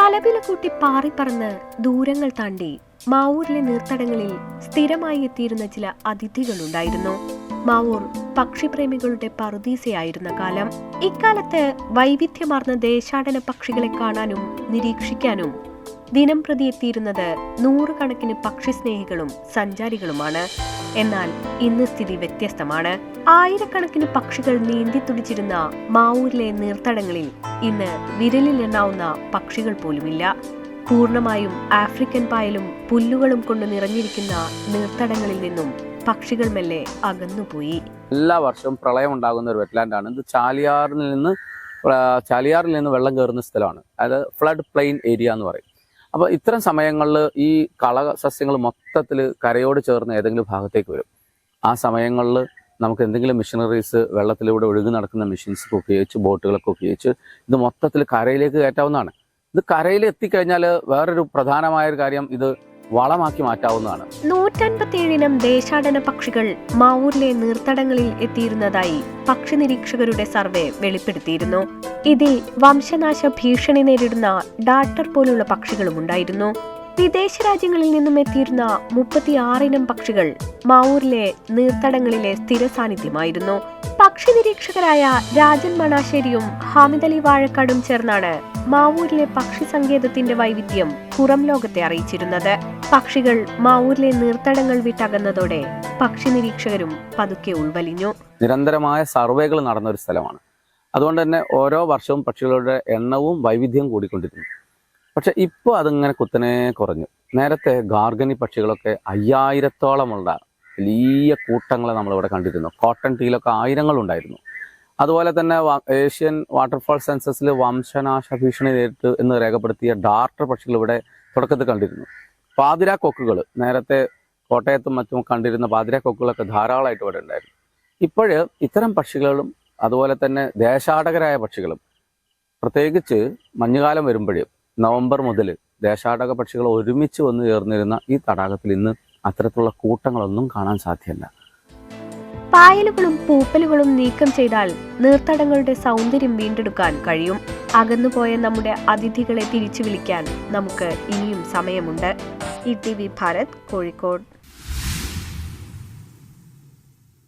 കലവില കൂട്ടി പാറിപ്പറന്ന് ദൂരങ്ങൾ താണ്ടി മാവൂരിലെ നീർത്തടങ്ങളിൽ സ്ഥിരമായി എത്തിയിരുന്ന ചില അതിഥികളുണ്ടായിരുന്നു. മാവൂർ പക്ഷിപ്രേമികളുടെ പറുദീസയായിരുന്ന കാലം. ഇക്കാലത്ത് വൈവിധ്യമാർന്ന ദേശാടന പക്ഷികളെ കാണാനും നിരീക്ഷിക്കാനും ദിനം പ്രതി എത്തിയിരുന്നത് നൂറുകണക്കിന് പക്ഷിസ്നേഹികളും സഞ്ചാരികളുമാണ്. എന്നാൽ ഇന്ന് സ്ഥിതി വ്യത്യസ്തമാണ്. ആയിരക്കണക്കിന് പക്ഷികൾ നീന്തി തുടിച്ചിരുന്ന മാവൂരിലെ നീർത്തടങ്ങളിൽ ഇന്ന് വിരലിലെണ്ണാവുന്ന പക്ഷികൾ പോലുമില്ല. പൂർണമായും ആഫ്രിക്കൻ പായലും പുല്ലുകളും കൊണ്ട് നിറഞ്ഞിരിക്കുന്ന നീർത്തടങ്ങളിൽ നിന്നും പക്ഷികൾ മെല്ലെ അകന്നുപോയി. എല്ലാ വർഷവും പ്രളയം ഉണ്ടാകുന്ന ഒരു വെറ്റ്ലാൻഡാണ് ഇത് ചാലിയാറിൽ നിന്ന് ചാലിയാറിൽ നിന്ന് വെള്ളം കയറുന്ന സ്ഥലമാണ്. അതായത് ഫ്ലഡ് പ്ലെയിൻ ഏരിയ എന്ന് പറയും. അപ്പോൾ ഇത്തരം സമയങ്ങളിൽ ഈ കള സസ്യങ്ങൾ മൊത്തത്തിൽ കരയോട് ചേർന്ന് ഏതെങ്കിലും ഭാഗത്തേക്ക് വരും. ആ സമയങ്ങളിൽ നമുക്ക് എന്തെങ്കിലും മിഷനറീസ് വെള്ളത്തിലൂടെ ഒഴുകി നടക്കുന്ന മെഷീൻസൊക്കെ ഉപയോഗിച്ച് ബോട്ടുകളൊക്കെ ഉപയോഗിച്ച് ഇത് മൊത്തത്തിൽ കരയിലേക്ക് കയറ്റാവുന്നതാണ്. ഇത് കരയിൽ എത്തിക്കഴിഞ്ഞാൽ വേറൊരു പ്രധാനമായൊരു കാര്യം ഇത് വളമാക്കി മാറ്റാവുന്നതാണ്. നൂറ്റൻപത്തിയേഴിനം ദേശാടന പക്ഷികൾ മാവൂരിലെ നീർത്തടങ്ങളിൽ എത്തിയിരുന്നതായി പക്ഷി നിരീക്ഷകരുടെ സർവേ വെളിപ്പെടുത്തിയിരുന്നു. ഇതിൽ വംശനാശ ഭീഷണി നേരിടുന്ന ഡാട്ടർ പോലുള്ള പക്ഷികളും ഉണ്ടായിരുന്നു. വിദേശ രാജ്യങ്ങളിൽ നിന്നും എത്തിയിരുന്ന മുപ്പത്തിയാറിനം പക്ഷികൾ മാവൂരിലെ നീർത്തടങ്ങളിലെ സ്ഥിര സാന്നിധ്യമായിരുന്നു. പക്ഷി നിരീക്ഷകരായ രാജൻ മണാശ്ശേരിയും ഹാമിദ് അലി വാഴക്കാടും ചേർന്നാണ് മാവൂരിലെ പക്ഷി സങ്കേതത്തിന്റെ വൈവിധ്യം പുറം ലോകത്തെ അറിയിച്ചിരുന്നത്. പക്ഷികൾ മാവൂരിലെ നീർത്തടങ്ങൾ വിട്ടകന്നതോടെ പക്ഷി നിരീക്ഷകരും പതുക്കെ ഉൾവലിഞ്ഞു. നിരന്തരമായ സർവേകൾ നടന്ന ഒരു സ്ഥലമാണ്. അതുകൊണ്ട് തന്നെ ഓരോ വർഷവും പക്ഷികളുടെ എണ്ണവും വൈവിധ്യവും കൂടിക്കൊണ്ടിരുന്നു പക്ഷെ ഇപ്പോൾ അതിങ്ങനെ കുത്തനെ കുറഞ്ഞു. നേരത്തെ ഗാർഗനി പക്ഷികളൊക്കെ അയ്യായിരത്തോളമുള്ള വലിയ കൂട്ടങ്ങളെ നമ്മളിവിടെ കണ്ടിരുന്നു. കോട്ടൺ ടീലൊക്കെ ആയിരങ്ങളുണ്ടായിരുന്നു. അതുപോലെ തന്നെ ഏഷ്യൻ വാട്ടർഫാൾ സെൻസസിൽ വംശനാശ ഭീഷണി നേരിട്ട് എന്ന് രേഖപ്പെടുത്തിയ ഡാർട്ടർ പക്ഷികൾ ഇവിടെ തുടക്കത്തിൽ കണ്ടിരുന്നു. പാതിര കൊക്കുകൾ നേരത്തെ കോട്ടയത്തും മറ്റും കണ്ടിരുന്ന പാതിര കൊക്കുകളൊക്കെ ധാരാളമായിട്ട് ഇവിടെ ഉണ്ടായിരുന്നു. ഇപ്പോഴ് ഇത്തരം പക്ഷികളും അതുപോലെ തന്നെ ദേശാടകരായ പക്ഷികളും പ്രത്യേകിച്ച് മഞ്ഞുകാലം വരുമ്പോഴും നവംബർ മുതൽ ദേശാടക പക്ഷികൾ ഒരുമിച്ച് വന്നു ചേർന്നിരുന്ന ഈ തടാകത്തിൽ ഇന്ന് അത്തരത്തിലുള്ള കൂട്ടങ്ങളൊന്നും കാണാൻ സാധ്യമല്ല. പായലുകളും പൂപ്പലുകളും നീക്കം ചെയ്താൽ നീർത്തടങ്ങളുടെ സൗന്ദര്യം വീണ്ടെടുക്കാൻ കഴിയും. അകന്നുപോയ നമ്മുടെ അതിഥികളെ തിരിച്ചു വിളിക്കാൻ നമുക്ക് ഇനിയും സമയമുണ്ട്. E T V Bharat Kozhikode.